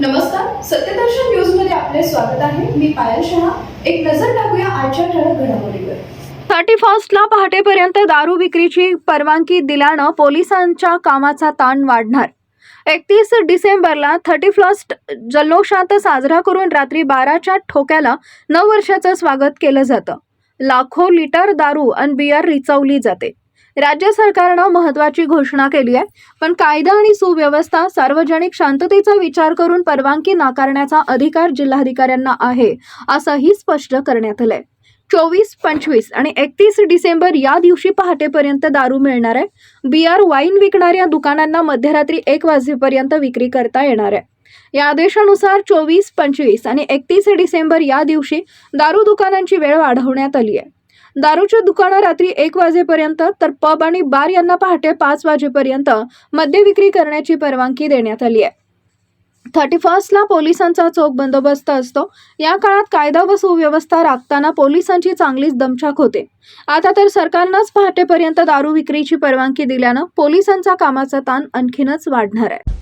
नमस्कार सत्यदर्शन न्यूजमध्ये आपले स्वागत आहे. मी पायल शहा. एक नजर टाकूया आजच्या ठळक घडामोडीवर. थर्टी फर्स्टला पहाटेपर्यंत दारू विक्रीची परवानगी दिल्यानं पोलिसांच्या कामाचा ताण वाढणार. एकतीस डिसेंबरला थर्टी फर्स्ट जल्लोषात साजरा करून रात्री बाराच्या ठोक्याला नऊ वर्षाचं स्वागत केलं जातं. लाखो लिटर दारू आणि बियर रिचवली जाते. राज्य सरकारनं महत्त्वाची घोषणा केली आहे. पण कायदा आणि सुव्यवस्था सार्वजनिक शांततेचा विचार करून परवानगी नाकारण्याचा अधिकार जिल्हाधिकाऱ्यांना आहे असंही स्पष्ट करण्यात आलंय. चोवीस पंचवीस आणि एकतीस डिसेंबर या दिवशी पहाटेपर्यंत दारू मिळणार आहे. बियर वाईन विकणाऱ्या दुकानांना मध्यरात्री एक वाजेपर्यंत विक्री करता येणार आहे. या आदेशानुसार चोवीस पंचवीस आणि एकतीस डिसेंबर या दिवशी दारू दुकानांची वेळ वाढवण्यात आली आहे. दारूची दुकानं रात्री एक वाजेपर्यंत तर पब आणि बार यांना पहाटे पाच वाजेपर्यंत मद्य विक्री करण्याची परवानगी देण्यात आली आहे. थर्टी फर्स्टला पोलिसांचा चोख बंदोबस्त असतो. या काळात कायदा व सुव्यवस्था राखताना पोलिसांची चांगलीच दमछाक होते. आता तर सरकारनंच पहाटेपर्यंत दारू विक्रीची परवानगी दिल्यानं पोलिसांचा कामाचा ताण आणखीनच वाढणार आहे.